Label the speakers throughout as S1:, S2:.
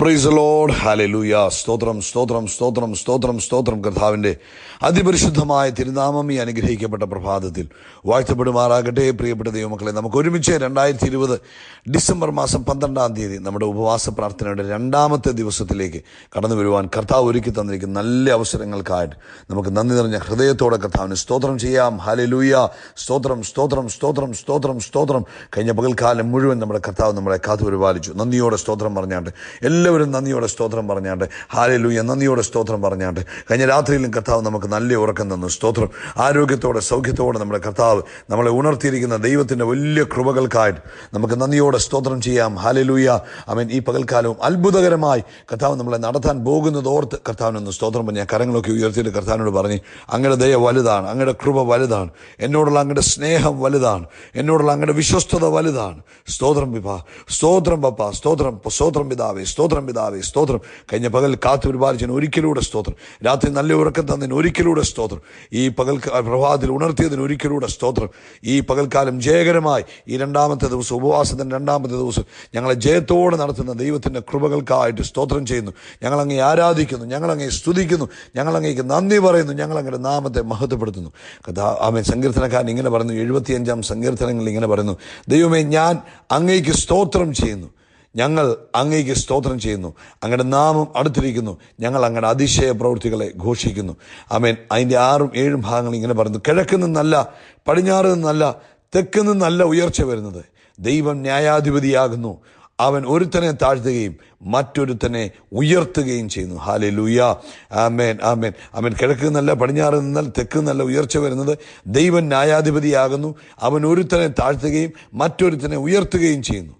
S1: Price load hallelujah സ്തോത്രം സ്തോത്രം സ്തോത്രം സ്തോത്രം സ്തോത്രം. കർത്താവിന്റെ അതിപരിശുദ്ധമായ തിരുനാമം ഈ അനുഗ്രഹിക്കപ്പെട്ട പ്രഭാതത്തിൽ വാഴ്ത്തപ്പെടുമാറാകട്ടെ. പ്രിയപ്പെട്ട ദൈവമക്കളെ നമുക്ക് ഒരുമിച്ച് രണ്ടായിരത്തി ഇരുപത് ഡിസംബർ മാസം പന്ത്രണ്ടാം തീയതി നമ്മുടെ ഉപവാസ പ്രാർത്ഥനയുടെ രണ്ടാമത്തെ ദിവസത്തിലേക്ക് കടന്നു വരുവാൻ കർത്താവ് ഒരുക്കി തന്നിരിക്കുന്ന നല്ല അവസരങ്ങൾക്കായിട്ട് നമുക്ക് നന്ദി നിറഞ്ഞ ഹൃദയത്തോടെ കർത്താവിന് സ്തോത്രം ചെയ്യാം. ഹാലലൂയ സ്തോത്രം സ്തോത്രം സ്തോത്രം സ്തോത്രം സ്തോത്രം. കഴിഞ്ഞ പകൽക്കാലം മുഴുവൻ നമ്മുടെ കർത്താവ് നമ്മളെ കാത്തു പരിപാലിച്ചു നന്ദിയോടെ സ്തോത്രം പറഞ്ഞാണ്ട് എല്ലാവരും നന്ദിയോടെ സ്തോത്രം പറഞ്ഞാണ്ട്. ഹാലലൂയ നന്ദിയോടെ സ്തോത്രം പറഞ്ഞാണ്ട്. കഴിഞ്ഞ രാത്രിയിലും കർത്താവ് നമുക്ക് നല്ല ഉറക്കം തന്നു. സ്തോത്രം. ആരോഗ്യത്തോടെ സൗഖ്യത്തോടെ നമ്മുടെ കർത്താവ് നമ്മളെ ഉണർത്തിയിരിക്കുന്ന ദൈവത്തിന്റെ വലിയ കൃപകൾക്കായിട്ട് നമുക്ക് നന്ദിയോടെ സ്തോത്രം ചെയ്യാം. ഹാലലൂയ അവൻ ഈ പകൽക്കാലവും അത്ഭുതകരമായി കർത്താവ് നമ്മളെ നടത്താൻ പോകുന്നത് ഓർത്ത് കർത്താവിനൊന്ന് സ്തോത്രം പറഞ്ഞ കരങ്ങളൊക്കെ ഉയർത്തിയിട്ട് കർത്താവിനോട് പറഞ്ഞ് അങ്ങയുടെ ദയ വലുതാണ്. അങ്ങയുടെ കൃപ വലുതാണ്. എന്നോടുള്ള അങ്ങയുടെ സ്നേഹം വലുതാണ്. എന്നോടുള്ള അങ്ങയുടെ വിശ്വസ്തത വലുതാണ്. സ്തോത്രം വിഭാ സ്തോത്രം പപ്പ. സ്തോത്രം. സ്തോത്രം പിതാവേ. സ്തോത്രം പിതാവേ സ്തോത്രം. കഴിഞ്ഞ പകൽ കാത്തു പരിപാലിച്ചതിന് ഒരിക്കലൂടെ സ്തോത്രം. രാത്രി നല്ല ഉറക്കം തന്നതിന് ഒരിക്കലൂടെ സ്തോത്രം. ഈ പകൽ പ്രഭാതത്തിൽ ഉണർത്തിയതിന് ഒരിക്കലൂടെ സ്തോത്രം. ഈ പകൽക്കാലം ജയകരമായി ഈ രണ്ടാമത്തെ ദിവസം ഉപവാസത്തിന്റെ രണ്ടാമത്തെ ദിവസം ഞങ്ങളെ ജയത്തോടെ നടത്തുന്ന ദൈവത്തിന്റെ കൃപകൾക്കായിട്ട് സ്തോത്രം ചെയ്യുന്നു. ഞങ്ങളങ്ങേ ആരാധിക്കുന്നു ഞങ്ങളങ്ങേ സ്തുതിക്കുന്നു ഞങ്ങളങ്ങേക്ക് നന്ദി പറയുന്നു ഞങ്ങളങ്ങയുടെ നാമത്തെ മഹത്വപ്പെടുത്തുന്നു. കഥാ ആമേ സങ്കീർത്തനക്കാരൻ ഇങ്ങനെ പറയുന്നു എഴുപത്തിയഞ്ചാം സങ്കീർത്തനങ്ങളിൽ ഇങ്ങനെ പറയുന്നു ദൈവമേ ഞാൻ അങ്ങേക്ക് സ്തോത്രം ചെയ്യുന്നു. ഞങ്ങൾ അങ്ങേക്ക് സ്തോത്രം ചെയ്യുന്നു. അങ്ങയുടെ നാമം അടുത്തിരിക്കുന്നു. ഞങ്ങൾ അങ്ങയുടെ അതിശയ പ്രവൃത്തികളെ ഘോഷിക്കുന്നു. ആമേൻ. അതിന്റെ ആറും ഏഴും ഭാഗങ്ങൾ ഇങ്ങനെ പറയുന്നു. കിഴക്ക് നിന്നല്ല പടിഞ്ഞാറ് നിന്നല്ല തെക്ക് നിന്നല്ല ഉയർച്ച വരുന്നത്. ദൈവം ന്യായാധിപതിയാകുന്നു. അവൻ ഒരുത്തനെ താഴ്ത്തുകയും മറ്റൊരുത്തനെ ഉയർത്തുകയും ചെയ്യുന്നു. ഹാലെ ലൂയ ആമേൻ ആമേൻ. ആമേൻ. കിഴക്ക് നിന്നല്ല പടിഞ്ഞാറ് നിന്നാൽ തെക്ക് നിന്നല്ല ഉയർച്ച വരുന്നത്. ദൈവം ന്യായാധിപതിയാകുന്നു. അവൻ ഒരുത്തനെ താഴ്ത്തുകയും മറ്റൊരുത്തനെ ഉയർത്തുകയും ചെയ്യുന്നു.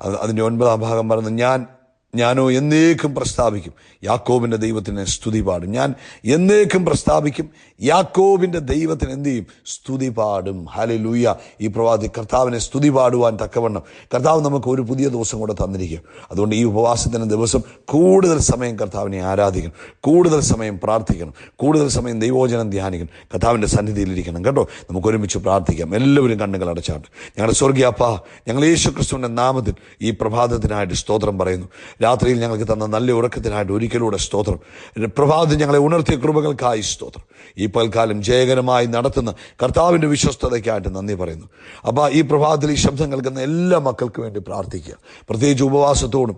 S1: അത് അതിന്റെ ഒൻപതാം ഭാഗം പറഞ്ഞു ഞാൻ ഞാനോ എന്നേക്കും പ്രസ്താവിക്കും. യാക്കോബിന്റെ ദൈവത്തിന് സ്തുതി പാടും. ഞാൻ എന്നേക്കും പ്രസ്താവിക്കും. യാക്കോബിന്റെ ദൈവത്തിന് എന്ത് ചെയ്യും? സ്തുതി പാടും. ഹാലി ലൂയ ഈ പ്രവാദി കർത്താവിനെ സ്തുതി പാടുവാൻ തക്കവണ്ണം. കർത്താവ് നമുക്ക് ഒരു പുതിയ ദിവസം കൂടെ തന്നിരിക്കും അതുകൊണ്ട് ഈ ഉപവാസത്തിന് ദിവസം കൂടുതൽ സമയം കർത്താവിനെ ആരാധിക്കണം. കൂടുതൽ സമയം പ്രാർത്ഥിക്കണം. കൂടുതൽ സമയം ദൈവോചനം ധ്യാനിക്കണം. കർത്താവിന്റെ സന്നിധിയിലിരിക്കണം കേട്ടോ? നമുക്ക് ഒരുമിച്ച് പ്രാർത്ഥിക്കാം. എല്ലാവരും കണ്ണുകൾ അടച്ചാട്ട് ഞങ്ങളുടെ സ്വർഗീയ അപ്പ ഞങ്ങൾ യേശു ക്രിസ്തുവിന്റെ നാമത്തിൽ ഈ പ്രഭാതത്തിനായിട്ട് സ്തോത്രം പറയുന്നു. രാത്രിയിൽ ഞങ്ങൾക്ക് തന്ന നല്ല ഉറക്കത്തിനായിട്ട് ഒരിക്കലൂടെ സ്തോത്രം. പ്രഭാതത്തിൽ ഞങ്ങളെ ഉണർത്തിയ കൃപകൾക്കായി സ്തോത്രം. ഈ പൽക്കാലം ജയകരമായി നടത്തുന്ന കർത്താവിന്റെ വിശ്വസ്തതയ്ക്കായിട്ട് നന്ദി പറയുന്നു. അപ്പോൾ ഈ പ്രഭാതത്തിൽ ഈ ശബ്ദം കേൾക്കുന്ന എല്ലാ മക്കൾക്കും വേണ്ടി പ്രാർത്ഥിക്കുക. പ്രത്യേകിച്ച് ഉപവാസത്തോടും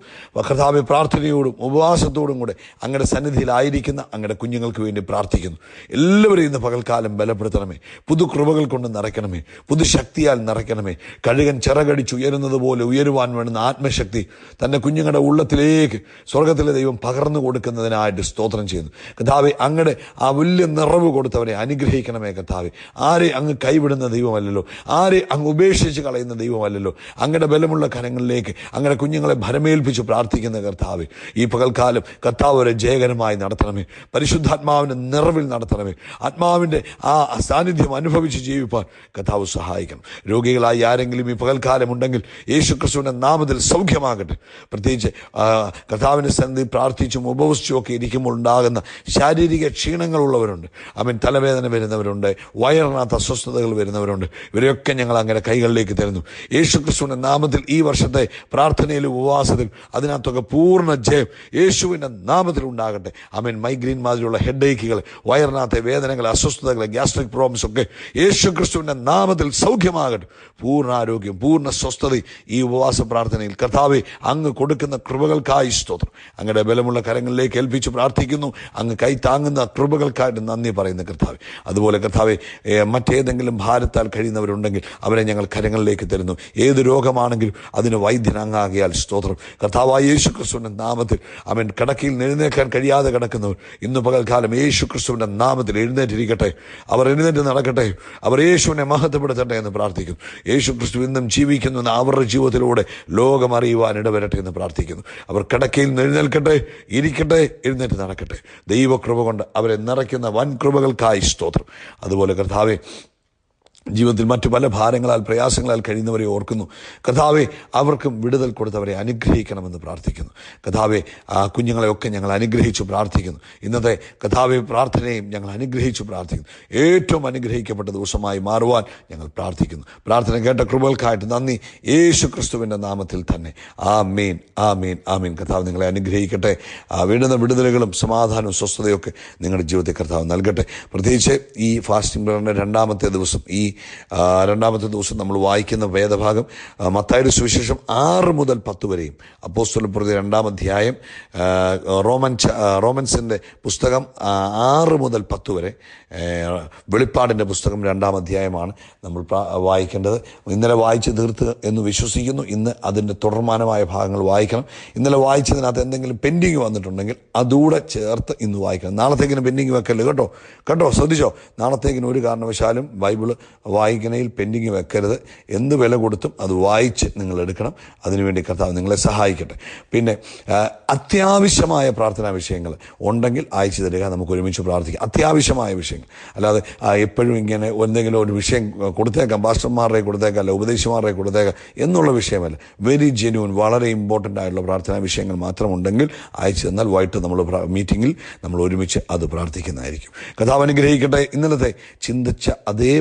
S1: കർത്താവ് പ്രാർത്ഥനയോടും ഉപവാസത്തോടും കൂടെ അങ്ങയുടെ സന്നിധിയിലായിരിക്കുന്ന അങ്ങയുടെ കുഞ്ഞുങ്ങൾക്ക് വേണ്ടി പ്രാർത്ഥിക്കുന്നു. എല്ലാവരും ഇന്ന് പകൽക്കാലം ബലപ്പെടുത്തണമേ. പുതു കൃപകൾ കൊണ്ട് നിറയ്ക്കണമേ. പുതു ശക്തിയാൽ നിറയ്ക്കണമേ. കഴുകൻ ചിറകടിച്ച് ഉയരുന്നത് പോലെ ഉയരുവാൻ വേണ്ടുന്ന ആത്മശക്തി തന്റെ കുഞ്ഞുങ്ങളുടെ ഉള്ളത്തിലേക്ക് സ്വർഗത്തിലെ ദൈവം പകർന്നു കൊടുക്കുന്നതിനായിട്ട് സ്തോത്രം ചെയ്യുന്നു. കഥാവെ അങ്ങടെ ആ വലിയ നിറവ് കൊടുത്തവരെ അനുഗ്രഹിക്കണമേ കഥാവെ ആരെ അങ്ങ് കൈവിടുന്ന ദൈവമല്ലല്ലോ. ആരെ അങ്ങ് ഉപേക്ഷിച്ച് കളയുന്ന ദൈവമല്ലല്ലോ. അങ്ങയുടെ ബലമുള്ള കരങ്ങളിലേക്ക് അങ്ങനെ കുഞ്ഞുങ്ങളെ ഭരമേൽപ്പിച്ച് പ്രാർത്ഥിക്കുന്ന കർത്താവ് ഈ പകൽക്കാലം കർത്താവ് ഒരു ജയകരമായി നടത്തണമേ. പരിശുദ്ധാത്മാവിന്റെ നിറവിൽ നടത്തണമേ. ആത്മാവിന്റെ ആ സാന്നിധ്യം അനുഭവിച്ച് ജീവിപ്പാൻ കർത്താവ് സഹായിക്കണം. രോഗികളായി ആരെങ്കിലും ഈ പകൽക്കാലം ഉണ്ടെങ്കിൽ യേശു ക്രിസ്തുവിന്റെ നാമത്തിൽ സൗഖ്യമാകട്ടെ. പ്രത്യേകിച്ച് കർത്താവിന്റെ സന്ധി പ്രാർത്ഥിച്ചും ഉപവസിച്ചും ഒക്കെ ഇരിക്കുമ്പോൾ ഉണ്ടാകുന്ന ശാരീരിക ക്ഷീണങ്ങളുള്ളവരുണ്ട് അവൻ തലവേദന വരുന്നവരുണ്ട് വയറിനകത്ത് അസ്വസ്ഥതകൾ വരുന്നവരുണ്ട്. ഇവരെയൊക്കെ ഞങ്ങൾ അങ്ങനെ കൈകളിലേക്ക് തരുന്നു. യേശു ക്രിസ്തുവിന്റെ നാമത്തിൽ ഈ വർഷത്തെ പ്രാർത്ഥനയിലും ഉപവാസത്തിലും അതിനകത്തൊക്കെ പൂർണ ജയം യേശുവിന്റെ നാമത്തിൽ ഉണ്ടാകട്ടെ. അവൻ മൈഗ്രീൻ മാതിരിയുള്ള ഹെഡേക്കുകൾ വയറിനകത്തെ വേദനകൾ അസ്വസ്ഥതകൾ ഗ്യാസ്ട്രിക് പ്രോബ്ലംസ് ഒക്കെ യേശു ക്രിസ്തുവിന്റെ നാമത്തിൽ സൗഖ്യമാകട്ടെ. പൂർണ ആരോഗ്യം പൂർണ സ്വസ്ഥത ഈ ഉപവാസ പ്രാർത്ഥനയിൽ. കർത്താവെ അങ്ങ് കൊടുക്കുന്ന കൃപകൾക്കായി സ്തോത്രം. അങ്ങയുടെ ബലമുള്ള കരങ്ങളിലേക്ക് ഏൽപ്പിച്ച് പ്രാർത്ഥിക്കുന്നു. അങ്ങ് കൈ താങ്ങുന്ന കൃപകൾക്കായിട്ട് നന്ദി പറയുന്ന കർത്താവ്. അതുപോലെ കർത്താവ് മറ്റേതെങ്കിലും ഭാരത്താൽ കഴിയുന്നവരുണ്ടെങ്കിൽ അവരെ ഞങ്ങൾ കരങ്ങളിലേക്ക് തരുന്നു. ഏത് രോഗമാണെങ്കിലും അതിന് വൈദ്യൻ അങ്ങാകിയാൽ സ്തോത്രം. കർത്താവായ യേശു ക്രിസ്തുവിന്റെ നാമത്തിൽ അവൻ കിടക്കയിൽ എഴുന്നേൽക്കാൻ കഴിയാതെ കിടക്കുന്നവർ ഇന്ന് പകൽക്കാലം യേശു ക്രിസ്തുവിന്റെ നാമത്തിൽ എഴുന്നേറ്റിരിക്കട്ടെ. അവർ എഴുന്നേറ്റ് നടക്കട്ടെ. അവർ യേശുവിനെ മഹത്വപ്പെടുത്തട്ടെ എന്ന് പ്രാർത്ഥിക്കുന്നു. യേശു ക്രിസ്തു ഇന്നും ജീവിക്കുന്നു അവരുടെ ജീവിതത്തിലൂടെ ലോകം അറിയുവാൻ ഇടവരട്ടെ എന്ന് പ്രാർത്ഥിക്കുന്നു. അവർ കിടക്കയിൽ എഴുന്നേൽക്കട്ടെ ഇരിക്കട്ടെ എഴുന്നേറ്റ് നടക്കട്ടെ. ദൈവകൃപ കൊണ്ട് അവരെ നിറയ്ക്കുന്ന വൻ കൃപകൾക്കായി സ്തോത്രം. അതുപോലെ കർത്താവെ ജീവിതത്തിൽ മറ്റു പല ഭാരങ്ങളാൽ പ്രയാസങ്ങളാൽ കഴിയുന്നവരെ ഓർക്കുന്നു. കഥാവെ അവർക്കും വിടുതൽ കൊടുത്തവരെ അനുഗ്രഹിക്കണമെന്ന് പ്രാർത്ഥിക്കുന്നു. കഥാവെ ആ കുഞ്ഞുങ്ങളെയൊക്കെ ഞങ്ങൾ അനുഗ്രഹിച്ചു പ്രാർത്ഥിക്കുന്നു. ഇന്നത്തെ കഥാവെ പ്രാർത്ഥനയും ഞങ്ങൾ അനുഗ്രഹിച്ചു പ്രാർത്ഥിക്കുന്നു. ഏറ്റവും അനുഗ്രഹിക്കപ്പെട്ട ദിവസമായി മാറുവാൻ ഞങ്ങൾ പ്രാർത്ഥിക്കുന്നു. പ്രാർത്ഥന കേട്ട കൃപകൾക്കായിട്ട് നന്ദി. യേശു ക്രിസ്തുവിന്റെ നാമത്തിൽ തന്നെ. ആ മീൻ ആ മീൻ ആ മീൻ കഥാവ് നിങ്ങളെ അനുഗ്രഹിക്കട്ടെ. വേണ്ടുന്ന വിടുതലുകളും സമാധാനവും സ്വസ്ഥതയൊക്കെ നിങ്ങളുടെ ജീവിതത്തിൽ കർത്താവ് നൽകട്ടെ. പ്രത്യേകിച്ച് ഈ ഫാസ്റ്റിംഗ് ബ്രറിന്റെ രണ്ടാമത്തെ ദിവസം ഈ രണ്ടാമത്തെ ദിവസം നമ്മൾ വായിക്കുന്ന വേദഭാഗം മത്തായുടെ സുവിശേഷം ആറ് മുതൽ പത്ത് വരെയും. അപ്പോസ്തല പ്രതി രണ്ടാം അധ്യായം റോമൻ റോമൻസിന്റെ പുസ്തകം ആറ് മുതൽ പത്ത് വരെ വെളിപ്പാടിന്റെ പുസ്തകം രണ്ടാം അധ്യായമാണ് നമ്മൾ വായിക്കേണ്ടത്. ഇന്നലെ വായിച്ച് തീർത്ത് എന്ന് വിശ്വസിക്കുന്നു. ഇന്ന് അതിന്റെ തുടർമാനമായ ഭാഗങ്ങൾ വായിക്കണം. ഇന്നലെ വായിച്ചതിനകത്ത് എന്തെങ്കിലും പെൻഡിങ് വന്നിട്ടുണ്ടെങ്കിൽ അതുകൂടെ ചേർത്ത് ഇന്ന് വായിക്കണം. നാളത്തേക്കിന് പെൻഡിങ് വെക്കല്ലേ? കേട്ടോ? കേട്ടോ? ശ്രദ്ധിച്ചോ? നാളത്തേക്കിന് ഒരു കാരണവശാലും ബൈബിൾ വായിക്കണയിൽ പെൻഡിങ് വെക്കരുത്. എന്ത് വില കൊടുത്തും അത് വായിച്ച് നിങ്ങൾ എടുക്കണം. അതിനുവേണ്ടി കർത്താവ് നിങ്ങളെ സഹായിക്കട്ടെ. പിന്നെ അത്യാവശ്യമായ പ്രാർത്ഥനാ വിഷയങ്ങൾ ഉണ്ടെങ്കിൽ അയച്ചു തരിക. നമുക്ക് ഒരുമിച്ച് പ്രാർത്ഥിക്കാം. അത്യാവശ്യമായ വിഷയങ്ങൾ. അല്ലാതെ എപ്പോഴും ഇങ്ങനെ എന്തെങ്കിലും ഒരു വിഷയം കൊടുത്തേക്കാം. പാസ്റ്റർമാരുടെ കൊടുത്തേക്കാം. അല്ല ഉപദേശിമാരുടെ കൊടുത്തേക്കാം. എന്നുള്ള വിഷയമല്ല. വെരി ജെന്യൂൻ വളരെ ഇമ്പോർട്ടന്റ് ആയിട്ടുള്ള പ്രാർത്ഥനാ വിഷയങ്ങൾ മാത്രമുണ്ടെങ്കിൽ അയച്ചു തന്നാൽ വൈകിട്ട് നമ്മൾ മീറ്റിങ്ങിൽ നമ്മൾ ഒരുമിച്ച് അത് പ്രാർത്ഥിക്കുന്നതായിരിക്കും. കഥാവ് അനുഗ്രഹിക്കട്ടെ. ഇന്നലത്തെ ചിന്തിച്ച അതേ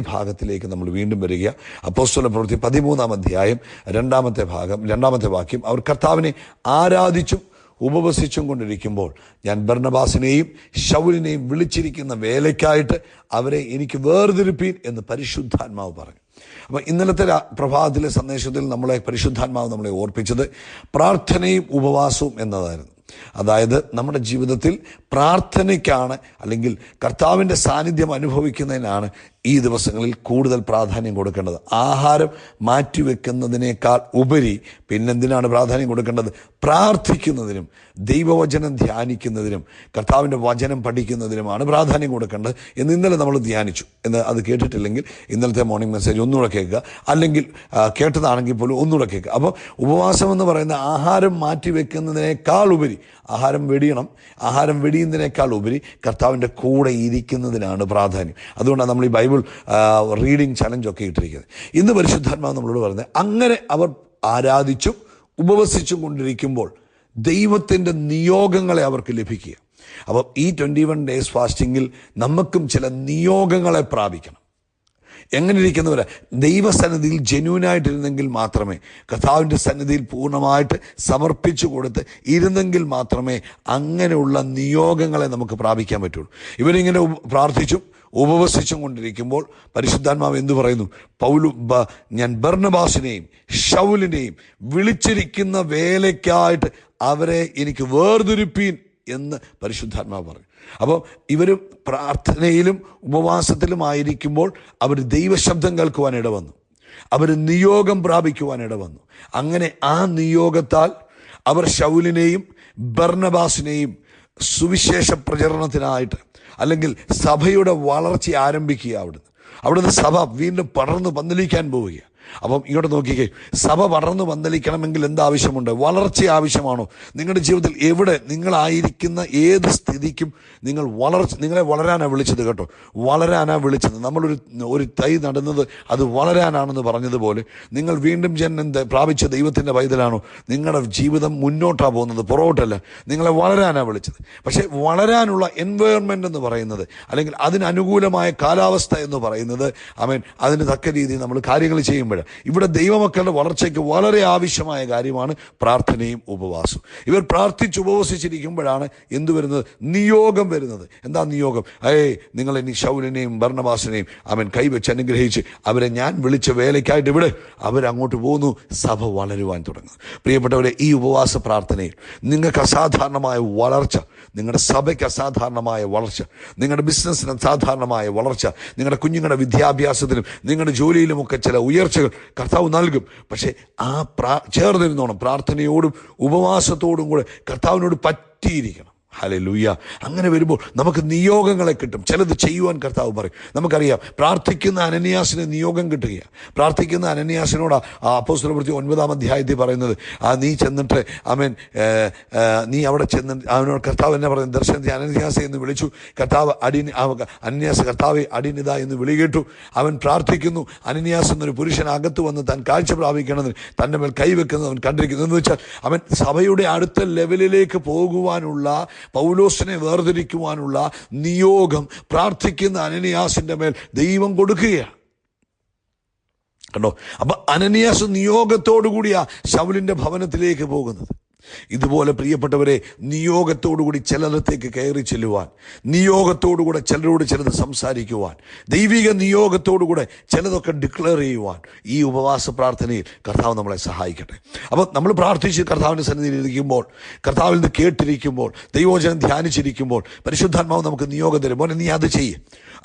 S1: ഭാഗത്തിലേക്ക് നമ്മൾ വീണ്ടും വരിക. അപ്പോസ്തല പ്രവൃത്തി പതിമൂന്നാം അധ്യായം രണ്ടാമത്തെ ഭാഗം രണ്ടാമത്തെ വാക്യം. അവർ കർത്താവിനെ ആരാധിച്ചും ഉപവസിച്ചും കൊണ്ടിരിക്കുമ്പോൾ ഞാൻ ബർണബാസിനെയും ശൗലിനെയും വിളിച്ചിരിക്കുന്ന വേലയ്ക്കായിട്ട് അവരെ എനിക്ക് വേർതിരിപ്പീൻ എന്ന് പരിശുദ്ധാത്മാവ് പറഞ്ഞു. അപ്പം ഇന്നലത്തെ പ്രഭാതത്തിലെ സന്ദേശത്തിൽ നമ്മളെ പരിശുദ്ധാത്മാവ് നമ്മളെ ഓർപ്പിച്ചത് പ്രാർത്ഥനയും ഉപവാസവും എന്നതായിരുന്നു. അതായത് നമ്മുടെ ജീവിതത്തിൽ പ്രാർത്ഥനയ്ക്കാണ് അല്ലെങ്കിൽ കർത്താവിന്റെ സാന്നിധ്യം അനുഭവിക്കുന്നതിനാണ് ഈ ദിവസങ്ങളിൽ കൂടുതൽ പ്രാധാന്യം കൊടുക്കേണ്ടത്. ആഹാരം മാറ്റിവെക്കുന്നതിനേക്കാൾ ഉപരി പിന്നെന്തിനാണ് പ്രാധാന്യം കൊടുക്കേണ്ടത്? പ്രാർത്ഥിക്കുന്നതിനും ദൈവവചനം ധ്യാനിക്കുന്നതിനും കർത്താവിന്റെ വചനം പഠിക്കുന്നതിനുമാണ് പ്രാധാന്യം കൊടുക്കേണ്ടത് എന്ന് ഇന്നലെ നമ്മൾ ധ്യാനിച്ചു. എന്ന് അത് കേട്ടിട്ടില്ലെങ്കിൽ ഇന്നലത്തെ മോർണിംഗ് മെസ്സേജ് ഒന്നുകൂടെ കേൾക്കുക. അല്ലെങ്കിൽ കേട്ടതാണെങ്കിൽ പോലും ഒന്നുകൂടെ കേൾക്കുക. അപ്പോൾ ഉപവാസം എന്ന് പറയുന്ന ആഹാരം മാറ്റിവെക്കുന്നതിനേക്കാൾ ഉപരി ആഹാരം വെടിയണം. ആഹാരം വെടിയുന്നതിനേക്കാൾ ഉപരി കർത്താവിന്റെ കൂടെ ഇരിക്കുന്നതിനാണ് പ്രാധാന്യം. അതുകൊണ്ടാണ് നമ്മൾ ഈ ബൈബിൾ റീഡിങ് ചലഞ്ചൊക്കെ ഇട്ടിരിക്കുന്നത്. ഇന്ന് പരിശുദ്ധാത്മാവ് നമ്മളോട് പറഞ്ഞത് അങ്ങനെ അവർ ആരാധിച്ചും ഉപവസിച്ചും കൊണ്ടിരിക്കുമ്പോൾ ദൈവത്തിന്റെ നിയോഗങ്ങളെ അവർക്ക് ലഭിക്കുക. അപ്പം ഈ ട്വന്റി വൺ ഡേയ്സ് ഫാസ്റ്റിങ്ങിൽ നമുക്കും ചില നിയോഗങ്ങളെ പ്രാപിക്കണം. എങ്ങനെ ഇരിക്കുന്നവരെ ദൈവസന്നിധിയിൽ ജെന്യൂനായിട്ടിരുന്നെങ്കിൽ മാത്രമേ കഥാവിന്റെ സന്നിധിയിൽ പൂർണമായിട്ട് സമർപ്പിച്ചു കൊടുത്ത് ഇരുന്നെങ്കിൽ മാത്രമേ അങ്ങനെയുള്ള നിയോഗങ്ങളെ നമുക്ക് പ്രാപിക്കാൻ പറ്റുള്ളൂ. ഇവരിങ്ങനെ പ്രാർത്ഥിച്ചും ഉപവസിച്ചും കൊണ്ടിരിക്കുമ്പോൾ പരിശുദ്ധാത്മാവ് എന്തു പറയുന്നു? പൗലു ഞാൻ ബർണബാസിനെയും ഷൗലിനെയും വിളിച്ചിരിക്കുന്ന വേലയ്ക്കായിട്ട് അവരെ എനിക്ക് വേർതിരിപ്പീൻ എന്ന് പരിശുദ്ധാത്മാവ് പറഞ്ഞു. അപ്പോൾ ഇവർ പ്രാർത്ഥനയിലും ഉപവാസത്തിലും ആയിരിക്കുമ്പോൾ അവർ ദൈവശബ്ദം കേൾക്കുവാൻ ഇടവന്നു. അവർ നിയോഗം പ്രാപിക്കുവാൻ ഇടവന്നു. അങ്ങനെ ആ നിയോഗത്താൽ അവർ ഷൗലിനെയും ബർണബാസിനെയും സുവിശേഷ പ്രചരണത്തിനായിട്ട് അല്ലെങ്കിൽ സഭയുടെ വളർച്ച ആരംഭിക്കുക അവിടുന്ന്. അവിടുന്ന് സഭ വീണ്ടും പടർന്ന് പന്തലിക്കാൻ പോവുക അപ്പം ഇങ്ങോട്ട് നോക്കിക്കേ. സഭ വളർന്നു പന്തലിക്കണമെങ്കിൽ എന്താവശ്യമുണ്ട് വളർച്ച ആവശ്യമാണോ? നിങ്ങളുടെ ജീവിതത്തിൽ എവിടെ നിങ്ങളായിരിക്കുന്ന ഏത് സ്ഥിതിക്കും നിങ്ങൾ വളർച്ച നിങ്ങളെ വളരാനാണ് വിളിച്ചത് കേട്ടോ. വളരാനാണ് വിളിച്ചത്. നമ്മളൊരു ഒരു തൈ നടുന്നത് അത് വളരാനാണെന്ന് പറഞ്ഞതുപോലെ നിങ്ങൾ വീണ്ടും ജന്മം പ്രാപിച്ച ദൈവത്തിന്റെ പൈതലാണോ? നിങ്ങളുടെ ജീവിതം മുന്നോട്ടാണ് പോകുന്നത് പുറകോട്ടല്ല. നിങ്ങളെ വളരാനാണ് വിളിച്ചത്. പക്ഷേ വളരാനുള്ള എൻവയോൺമെന്റ് എന്ന് പറയുന്നത് അല്ലെങ്കിൽ അതിനനുകൂലമായ കാലാവസ്ഥ എന്ന് പറയുന്നത് ഐ മീൻ അതിന് തക്ക രീതിയിൽ നമ്മൾ കാര്യങ്ങൾ ചെയ്യുമ്പോൾ ഇവിടെ ദൈവമക്കളുടെ വളർച്ചയ്ക്ക് വളരെ ആവശ്യമായ കാര്യമാണ് പ്രാർത്ഥനയും ഉപവാസവും. ഇവർ പ്രാർത്ഥിച്ച് ഉപവസിച്ചിരിക്കുമ്പോഴാണ് എന്തു വരുന്നത്? നിയോഗം വരുന്നത്. എന്താ നിയോഗം? ഏയ് നിങ്ങൾ ഇനി ശൗലിനെയും ഭരണവാസിനെയും അവൻ കൈവച്ച് അനുഗ്രഹിച്ച് അവരെ ഞാൻ വിളിച്ച വേലയ്ക്കായിട്ട് ഇവിടെ അവരങ്ങോട്ട് പോകുന്നു സഭ വളരുവാൻ തുടങ്ങുന്നു. പ്രിയപ്പെട്ടവരെ ഈ ഉപവാസ പ്രാർത്ഥനയിൽ നിങ്ങൾക്ക് അസാധാരണമായ വളർച്ച നിങ്ങളുടെ സഭയ്ക്ക് അസാധാരണമായ വളർച്ച നിങ്ങളുടെ ബിസിനസ്സിന് അസാധാരണമായ വളർച്ച നിങ്ങളുടെ കുഞ്ഞുങ്ങളുടെ വിദ്യാഭ്യാസത്തിലും നിങ്ങളുടെ ജോലിയിലുമൊക്കെ ചില ഉയർച്ചകൾ കർത്താവ് നൽകും. പക്ഷേ ആ പ്രാ ചേർന്നിരുന്നോണം പ്രാർത്ഥനയോടും ഉപവാസത്തോടും കൂടെ കർത്താവിനോട് പറ്റിയിരിക്കണം. ഹലലൂയ അങ്ങനെ വരുമ്പോൾ നമുക്ക് നിയോഗങ്ങളെ കിട്ടും. ചിലത് ചെയ്യുവാൻ കർത്താവ് പറയും. നമുക്കറിയാം പ്രാർത്ഥിക്കുന്ന അനന്യാസിന് നിയോഗം കിട്ടുകയാണ് പ്രാർത്ഥിക്കുന്ന അനന്യാസിനോട് ആ അപ്പോസ്തല പ്രവൃത്തി ഒൻപതാം അധ്യായത്തിൽ പറയുന്നത് ആ നീ ചെന്നിട്ട് അവൻ നീ അവിടെ ചെന്ന് അവനോട് കർത്താവ് എന്നെ പറയുന്നത്? ദർശനത്തിൽ അനന്യാസ എന്ന് വിളിച്ചു. കർത്താവ് അടി അനന്യാസ കർത്താവ് അടിനിത എന്ന് വിളി കേട്ടു. അവൻ പ്രാർത്ഥിക്കുന്നു. അനന്യാസ് എന്നൊരു പുരുഷൻ അകത്ത് വന്ന് താൻ കാഴ്ച പ്രാപിക്കണമെന്ന് തന്റെ മേൽ കൈവെക്കുന്നത് അവൻ കണ്ടിരിക്കുന്നു. എന്ന് വെച്ചാൽ അവൻ സഭയുടെ അടുത്ത ലെവലിലേക്ക് പോകുവാനുള്ള പൗലോസിനെ വേർതിരിക്കുവാനുള്ള നിയോഗം പ്രാർത്ഥിക്കുന്ന അനനിയാസിന്റെ മേൽ ദൈവം കൊടുക്കുകയാണ്. കണ്ടോ? അപ്പൊ അനനിയാസ് നിയോഗത്തോടുകൂടിയാ ശൗലിന്റെ ഭവനത്തിലേക്ക് പോകുന്നത്. ഇതുപോലെ പ്രിയപ്പെട്ടവരെ നിയോഗത്തോടുകൂടി ചിലരത്തേക്ക് കയറി ചെല്ലുവാൻ നിയോഗത്തോടുകൂടെ ചിലരോട് ചിലത് സംസാരിക്കുവാൻ ദൈവിക നിയോഗത്തോടുകൂടെ ചിലതൊക്കെ ഡിക്ലെയർ ചെയ്യുവാൻ ഈ ഉപവാസ പ്രാർത്ഥനയിൽ കർത്താവ് നമ്മളെ സഹായിക്കട്ടെ. അപ്പോൾ നമ്മൾ പ്രാർത്ഥിച്ച് കർത്താവിന്റെ സന്നിധിയിൽ ഇരിക്കുമ്പോൾ കർത്താവിൽ നിന്ന് കേട്ടിരിക്കുമ്പോൾ ദൈവോചനം ധ്യാനിച്ചിരിക്കുമ്പോൾ പരിശുദ്ധാത്മാവ് നമുക്ക് നിയോഗം തരും. മോനെ നീ അത് ചെയ്യ്.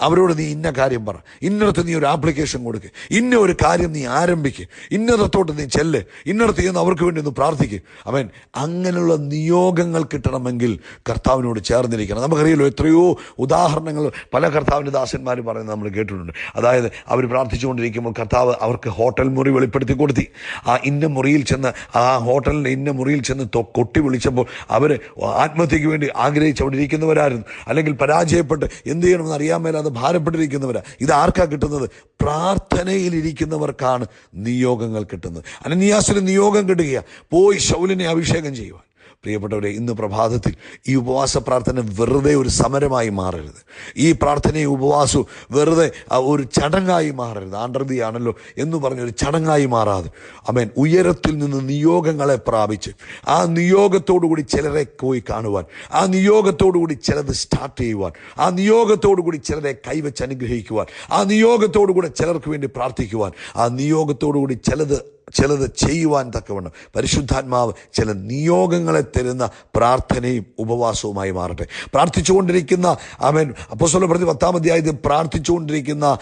S1: അവരോട് നീ ഇന്ന കാര്യം പറ. ഇന്നിടത്ത് നീ ഒരു ആപ്ലിക്കേഷൻ കൊടുക്ക്. ഇന്ന ഒരു കാര്യം നീ ആരംഭിക്കുക ഇന്നിടത്തോട്ട് നീ ചെല്ല്. ഇന്നിടത്ത് ചെന്ന് അവർക്ക് വേണ്ടി ഒന്ന് പ്രാർത്ഥിക്കും. അവൻ അങ്ങനെയുള്ള നിയോഗങ്ങൾ കിട്ടണമെങ്കിൽ കർത്താവിനോട് ചേർന്നിരിക്കണം. നമുക്കറിയല്ലോ എത്രയോ ഉദാഹരണങ്ങൾ പല കർത്താവിന്റെ ദാസന്മാർ പറയുന്നത് നമ്മൾ കേട്ടിട്ടുണ്ട്. അതായത് അവർ പ്രാർത്ഥിച്ചുകൊണ്ടിരിക്കുമ്പോൾ കർത്താവ് അവർക്ക് ഹോട്ടൽ മുറി വെളിപ്പെടുത്തി കൊടുത്തി. ആ ഇന്ന മുറിയിൽ ചെന്ന് ആ ഹോട്ടലിന്റെ ഇന്ന മുറിയിൽ ചെന്ന് കൊട്ടി വിളിച്ചപ്പോൾ അവർ ആത്മഹത്യക്ക് വേണ്ടി ആഗ്രഹിച്ചുകൊണ്ടിരിക്കുന്നവരായിരുന്നു അല്ലെങ്കിൽ പരാജയപ്പെട്ട് എന്ത് ചെയ്യണമെന്ന് അറിയാൻ മേലാതെ ഭാരപ്പെട്ടിരിക്കുന്നവരാണ് ഇത് ആർക്കാ കിട്ടുന്നത്? പ്രാർത്ഥനയിലിരിക്കുന്നവർക്കാണ് നിയോഗങ്ങൾ കിട്ടുന്നത്. അനന്യാസിന് നിയോഗം കിട്ടുകയാണ് പോയി ശൗലിനെ അഭിഷേകം ചെയ്യുവാൻ. പ്രിയപ്പെട്ടവരെ ഇന്ന് പ്രഭാതത്തിൽ ഈ ഉപവാസ പ്രാർത്ഥന വെറുതെ ഒരു സമരമായി മാറരുത്. ഈ പ്രാർത്ഥനയും ഉപവാസവും വെറുതെ ഒരു ചടങ്ങായി മാറരുത്. ആണ്ടർതിയാണല്ലോ എന്ന് പറഞ്ഞൊരു ചടങ്ങായി മാറാതെ. അമേൻ ഉയരത്തിൽ നിന്ന് നിയോഗങ്ങളെ പ്രാപിച്ച് ആ നിയോഗത്തോടുകൂടി ചിലരെ പോയി കാണുവാൻ ആ നിയോഗത്തോടുകൂടി ചിലത് സ്റ്റാർട്ട് ചെയ്യുവാൻ ആ നിയോഗത്തോടുകൂടി ചിലരെ കൈവച്ച് അനുഗ്രഹിക്കുവാൻ ആ നിയോഗത്തോടുകൂടി ചിലർക്ക് വേണ്ടി പ്രാർത്ഥിക്കുവാൻ ആ നിയോഗത്തോടുകൂടി ചിലത് ചിലത് ചെയ്യുവാൻ തക്കവണ്ണം. പരിശുദ്ധാത്മാവ് ചില നിയോഗങ്ങളെ തരുന്ന പ്രാർത്ഥനയും ഉപവാസവുമായി മാറട്ടെ. പ്രാർത്ഥിച്ചുകൊണ്ടിരിക്കുന്ന അവൻ അപ്പോസ്വല പ്രതി പത്താം അധ്യായത്തിൽ പ്രാർത്ഥിച്ചുകൊണ്ടിരിക്കുന്ന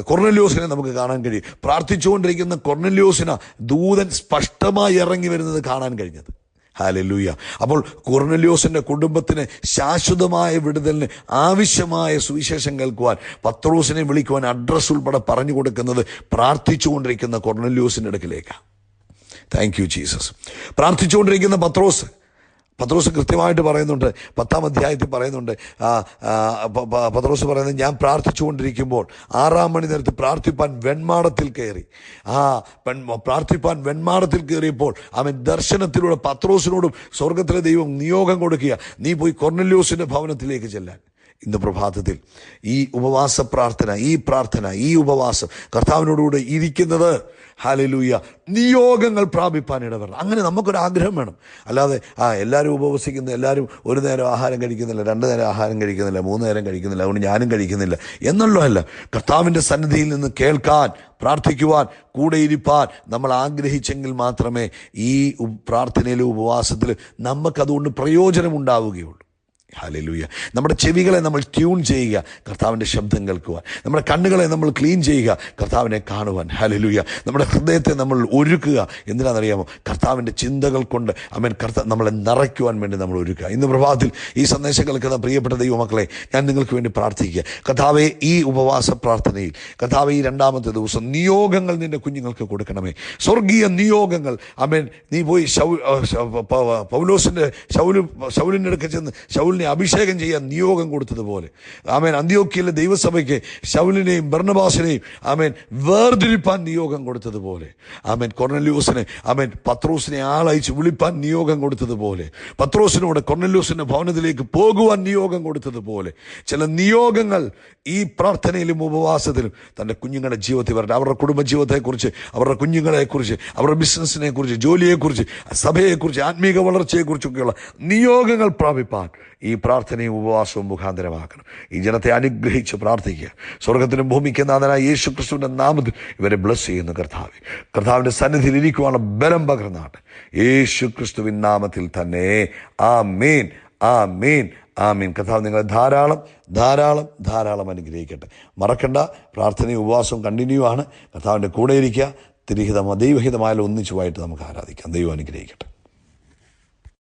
S1: കൊർണല്യോസിനെ നമുക്ക് കാണാൻ കഴിയും. പ്രാർത്ഥിച്ചുകൊണ്ടിരിക്കുന്ന കൊർണല്യോസിന് ദൂതൻ സ്പഷ്ടമായി ഇറങ്ങി വരുന്നത് കാണാൻ കഴിഞ്ഞത്. ഹാലലൂയ. അപ്പോൾ കുർണലിയോസിന്റെ കുടുംബത്തിന് ശാശ്വതമായ വിടുതലിന് ആവശ്യമായ സുവിശേഷം കേൾക്കുവാൻ പത്രോസിനെ വിളിക്കുവാൻ അഡ്രസ്സ് ഉൾപ്പെടെ പറഞ്ഞു കൊടുക്കുന്നത് പ്രാർത്ഥിച്ചുകൊണ്ടിരിക്കുന്ന കുർണലിയോസിന്റെ അടുക്കിലേക്കാണ് താങ്ക് യു ജീസസ് പ്രാർത്ഥിച്ചുകൊണ്ടിരിക്കുന്ന പത്രോസ് പത്രോസ് കൃത്യമായിട്ട് പറയുന്നുണ്ട് പത്താം അധ്യായത്തിൽ പറയുന്നുണ്ട് പത്രോസ് പറയുന്നത് ഞാൻ പ്രാർത്ഥിച്ചുകൊണ്ടിരിക്കുമ്പോൾ ആറാം മണി നേരത്ത് പ്രാർത്ഥിപ്പാൻ വെൺമാടത്തിൽ കയറി. ആ പെൺ പ്രാർത്ഥിപ്പാൻ വെൺമാടത്തിൽ കയറിയപ്പോൾ അവൻ ദർശനത്തിലൂടെ പത്രോസിനോടും സ്വർഗത്തിലെ ദൈവം നിയോഗം കൊടുക്കുക നീ പോയി കൊർണല്യൂസിന്റെ ഭവനത്തിലേക്ക് ചെല്ലാൻ. ഇന്ന് പ്രഭാതത്തിൽ ഈ ഉപവാസ പ്രാർത്ഥന ഈ പ്രാർത്ഥന ഈ ഉപവാസം കർത്താവിനോടുകൂടെ ഇരിക്കുന്നത് ഹാലലൂയ. നിയോഗങ്ങൾ പ്രാപിപ്പാൻ ഇടവരണം. അങ്ങനെ നമുക്കൊരു ആഗ്രഹം വേണം. അല്ലാതെ ആ എല്ലാവരും ഉപവസിക്കുന്നു എല്ലാവരും ഒരു നേരം ആഹാരം കഴിക്കുന്നില്ല രണ്ട് നേരം ആഹാരം കഴിക്കുന്നില്ല മൂന്ന് നേരം കഴിക്കുന്നില്ല അതുകൊണ്ട് ഞാനും കഴിക്കുന്നില്ല എന്നുള്ളതല്ല. കർത്താവിന്റെ സന്നിധിയിൽ നിന്ന് കേൾക്കാൻ പ്രാർത്ഥിക്കുവാൻ കൂടെയിരിപ്പാൻ നമ്മൾ ആഗ്രഹിച്ചെങ്കിൽ മാത്രമേ ഈ പ്രാർത്ഥനയിലും ഉപവാസത്തിലും നമുക്കതുകൊണ്ട് പ്രയോജനമുണ്ടാവുകയുള്ളൂ. ഹാലലൂയ നമ്മുടെ ചെവികളെ നമ്മൾ ട്യൂൺ ചെയ്യുക കർത്താവിന്റെ ശബ്ദം കേൾക്കുവാൻ. നമ്മുടെ കണ്ണുകളെ നമ്മൾ ക്ലീൻ ചെയ്യുക കർത്താവിനെ കാണുവാൻ. ഹാലലൂയ നമ്മുടെ ഹൃദയത്തെ നമ്മൾ ഒരുക്കുക. എന്തിനാണെന്നറിയാമോ? കർത്താവിന്റെ ചിന്തകൾ കൊണ്ട് അവൻ കർത്ത നമ്മളെ നിറയ്ക്കുവാൻ വേണ്ടി നമ്മൾ ഒരുക്കുക. ഇന്ന് പ്രഭാതത്തിൽ ഈ സന്ദേശം കേൾക്കുന്ന പ്രിയപ്പെട്ട ദൈവമക്കളെ ഞാൻ നിങ്ങൾക്ക് വേണ്ടി പ്രാർത്ഥിക്കുക. കർത്താവെ ഈ ഉപവാസ പ്രാർത്ഥനയിൽ കർത്താവെ ഈ രണ്ടാമത്തെ ദിവസം നിയോഗങ്ങൾ നിന്റെ കുഞ്ഞുങ്ങൾക്ക് കൊടുക്കണമേ. സ്വർഗീയ നിയോഗങ്ങൾ അമേൻ നീ പോയി ശൗ പൗലോസിന്റെ ശൗലു ശൗലിന്റെ അടുക്കൽ ചെന്ന് ശൗലിന്റെ അടുക്ക ശൗലിനെ അഭിഷേകം ചെയ്യാൻ നിയോഗം കൊടുത്തതുപോലെ. ആമേൻ. അന്ത്യോക്കിയിലെ ദൈവസഭയ്ക്ക് ശൗലിനെയും ഭരണബാസിനെയും ആമേൻ വേർതിരിപ്പാൻ നിയോഗം കൊടുത്തതുപോലെ. ആമേൻ. കൊർണല്യൂസിനെ ആമേൻ പത്രോസിനെ ആളയച്ച് വിളിപ്പാൻ നിയോഗം കൊടുത്തതുപോലെ. പത്രോസിനോട് കൊർണല്യൂസിന്റെ ഭവനത്തിലേക്ക് പോകുവാൻ നിയോഗം കൊടുത്തതുപോലെ. ചില നിയോഗങ്ങൾ ഈ പ്രാർത്ഥനയിലും ഉപവാസത്തിലും തന്റെ കുഞ്ഞുങ്ങളുടെ ജീവിതത്തിൽ വരട്ടെ. അവരുടെ കുടുംബജീവിതത്തെക്കുറിച്ച് അവരുടെ കുഞ്ഞുങ്ങളെക്കുറിച്ച് അവരുടെ ബിസിനസ്സിനെക്കുറിച്ച് ജോലിയെക്കുറിച്ച് സഭയെക്കുറിച്ച് ആത്മീക വളർച്ചയെക്കുറിച്ചൊക്കെയുള്ള നിയോഗങ്ങൾ പ്രാപിപ്പാൻ പ്രാർത്ഥനയും ഉപവാസവും മുഖാന്തരമാക്കണം ഈ ജനത്തെ അനുഗ്രഹിച്ച് പ്രാർത്ഥിക്കുക. സ്വർഗത്തിനും ഭൂമിക്ക് നാഥനായ യേശു ക്രിസ്തുവിന്റെ നാമത്തിൽ ഇവരെ ബ്ലസ് ചെയ്യുന്നു കർത്താവ്. കർത്താവിന്റെ സന്നിധിയിൽ ഇരിക്കുവാനുള്ള ബലം പകർന്നാട്ട് യേശു ക്രിസ്തുവിൻ നാമത്തിൽ തന്നെ. ആ മീൻ ആ മീൻ ആ മീൻ കർത്താവ് നിങ്ങളെ ധാരാളം ധാരാളം ധാരാളം അനുഗ്രഹിക്കട്ടെ. മറക്കണ്ട. പ്രാർത്ഥനയും ഉപവാസവും കണ്ടിന്യൂ ആണ്. കഥാവിന്റെ കൂടെ ഇരിക്കുക. തിരിഹിതമോ ദൈവഹിതമായാലും ഒന്നിച്ചുമായിട്ട് നമുക്ക് ആരാധിക്കാം. ദൈവം അനുഗ്രഹിക്കട്ടെ.